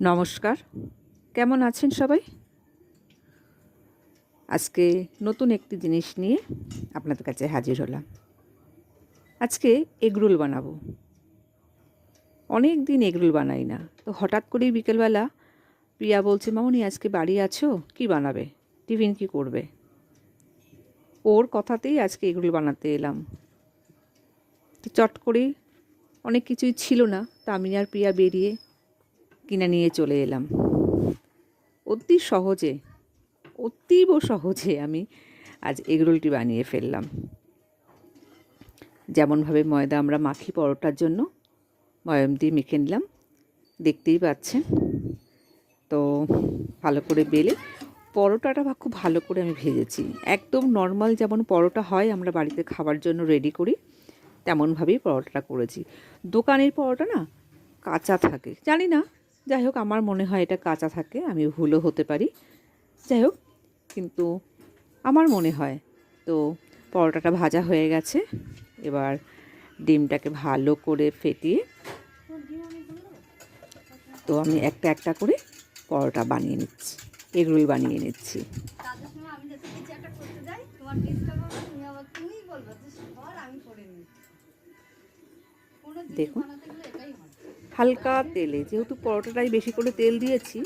নমস্কার। কেমন আছেন সবাই? আজকে নতুন একটি জিনিস নিয়ে আপনাদের কাছে হাজির হলাম। আজকে এগরোল বানাবো। অনেক দিন এগরোল বানাই না। তো হঠাৎ করেই বিকেলবেলা প্রিয়া বলছে, মামনি, আজকে বাড়ি আছো? কি বানাবে? টিফিন কি করবে? ওর কথাতেই আজকে এগরোল বানাতে এলাম। তো চট করে অনেক কিছুই ছিল না। তা আমি আর প্রিয়া বেরিয়ে কিনে নিয়ে চলে এলাম। অতি সহজে, অতীব সহজে আমি আজ এগরোলটি বানিয়ে ফেললাম। যেমনভাবে ময়দা আমরা মাখি পরোটার জন্য ময়ম দিয়ে মেখে নিলাম, দেখতেই পাচ্ছেন। তো ভালো করে বেলে পরোটাটা খুব ভালো করে আমি ভেজেছি। একদম নর্মাল যেমন পরোটা হয়, আমরা বাড়িতে খাবার জন্য রেডি করি, তেমনভাবেই পরোটাটা করেছি। দোকানের পরোটা না কাঁচা থাকে, জানি না যাই হোক, আমার মনে হয় এটা কাঁচা থাকে, আমি ভুলও হতে পারি। যাই হোক, কিন্তু আমার মনে হয়, তো পরোটাটা ভাজা হয়ে গেছে, এবার ডিমটাকে ভালো করে ফেটিয়ে তো আমি একটা একটা করে পরোটা বানিয়ে নিচ্ছি এগরোল বানিয়ে নিচ্ছি। জিনিস দেখুন। হালকা তেলে যেহেতু পরোটাটাই বেশি করে তেল দিয়েছি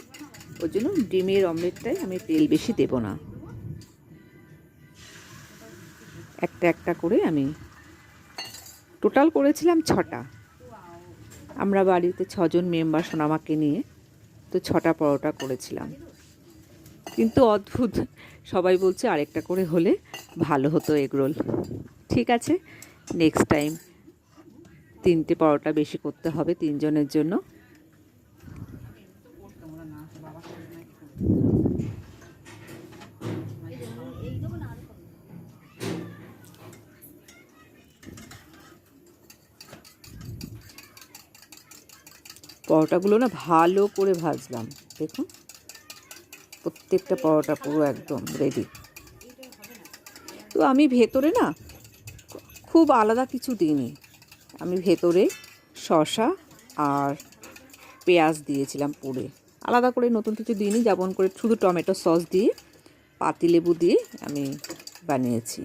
ওর জন্য ডিমের অমলেটটাই আমি তেল বেশি দেব না। একটা একটা করে আমি টোটাল করেছিলাম ছটা। আমরা বাড়িতে ছজন মেম্বার সোনামাকে নিয়ে তো ছটা পরোটা করেছিলাম। কিন্তু অদ্ভুত সবাই বলছে আরেকটা করে হলে ভালো হতো এগরোল। ঠিক আছে নেক্সট টাইম তিনটে পরোটা বেশি করতে হবে তিনজনের জন্য। পরোটাগুলো না ভালো করে ভাজলাম, দেখুন। প্রত্যেকটা পরোটা পুরো একদম রেডি তো আমি ভেতরে না খুব আলাদা কিছু দিইনি। আমি ভেতরে শসা আর পেঁয়াজ দিয়েছিলাম পুড়ে। আলাদা করে নতুন কিছু দিইনি যেমন করে শুধু টমেটো সস দিয়ে পাতিলেবু দিয়ে আমি বানিয়েছি।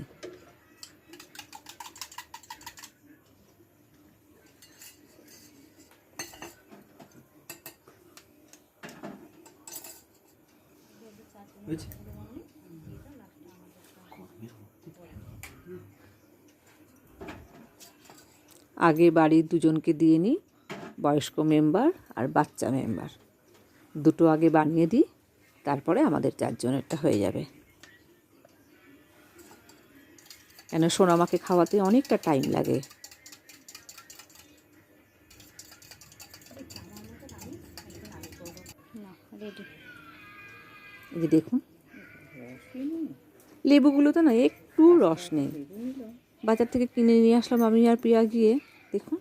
আগে বাড়ির দুজনকে দিয়ে নিই, বয়স্ক মেম্বার আর বাচ্চা মেম্বার। দুটো আগে বানিয়ে দিই, তারপরে আমাদের চারজনেরটা হয়ে যাবে। কেন সোনামাকে খাওয়াতে অনেকটা টাইম লাগে। দেখুন, লেবুগুলোতে না একটু রস নেই। বাজার থেকে কিনে নিয়ে আসলাম আমি আর প্রিয়া গিয়ে। দেখুন।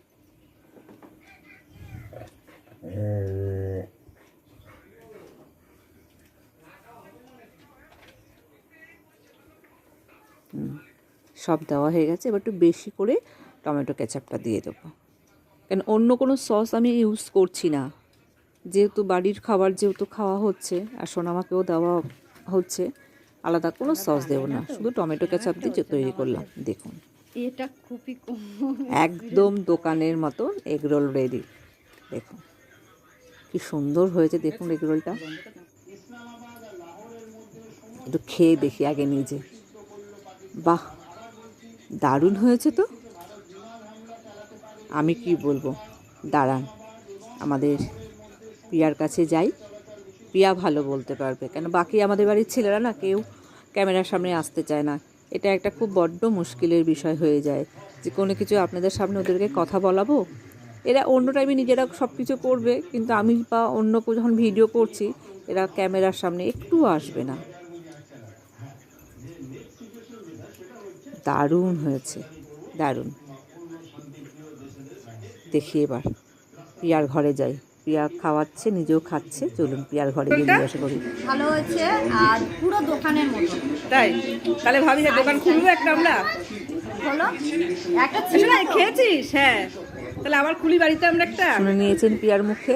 সব দেওয়া হয়ে গেছে। এবার একটু বেশি করে টমেটো কেচাপটা দিয়ে দেবো। কেন অন্য কোনো সস আমি ইউজ করছি না। যেহেতু বাড়ির খাবার যেহেতু খাওয়া হচ্ছে, আর সোনামাকেও দেওয়া হচ্ছে। আলাদা কোনো সস দেবো না। শুধু টমেটো কেচাপ দিয়ে তৈরি করলাম দেখুন। এটা খুবই একদম দোকানের মতন এগরোল রেডি দেখুন কি সুন্দর হয়েছে দেখুন এগরোলটা। একটু খেয়ে দেখি আগে নিজে। বাহ দারুণ হয়েছে তো। আমি কি বলব? দাঁড়ান আমাদের প্রিয়ার কাছে যাই। প্রিয়া ভালো বলতে পারবে। কেন বাকি আমাদের বাড়ির ছেলেরা না কেউ ক্যামেরার সামনে আসতে চায় না। এটা একটা খুব বড্ড মুশকিলের বিষয় হয়ে যায় যে কোনো কিছু আপনাদের সামনে ওদেরকে কথা বলাবো। এরা অন্য টাইমে নিজেরা সব কিছু করবে, কিন্তু আমি বা অন্য যখন ভিডিও করছি, এরা ক্যামেরার সামনে একটু আসবে না। দারুণ হয়েছে, দারুণ। দেখি এবার প্রিয়ার ঘরে যাই। প্রিয়া খাওয়াচ্ছে নিজেও খাচ্ছে। চলুন পিয়ার ঘরে গিয়ে জিজ্ঞাসা করি। ভালো হয়েছে আর পুরো দোকানের মতো। তাই? তাহলে ভাবি যে দোকান খুলবো একটা আমরা? হলো? একটা খেয়েছিস? হ্যাঁ। তাহলে আবার খুলি বাড়িতে আমরা একটা? শুনে নিয়েছেন পিয়ার মুখে।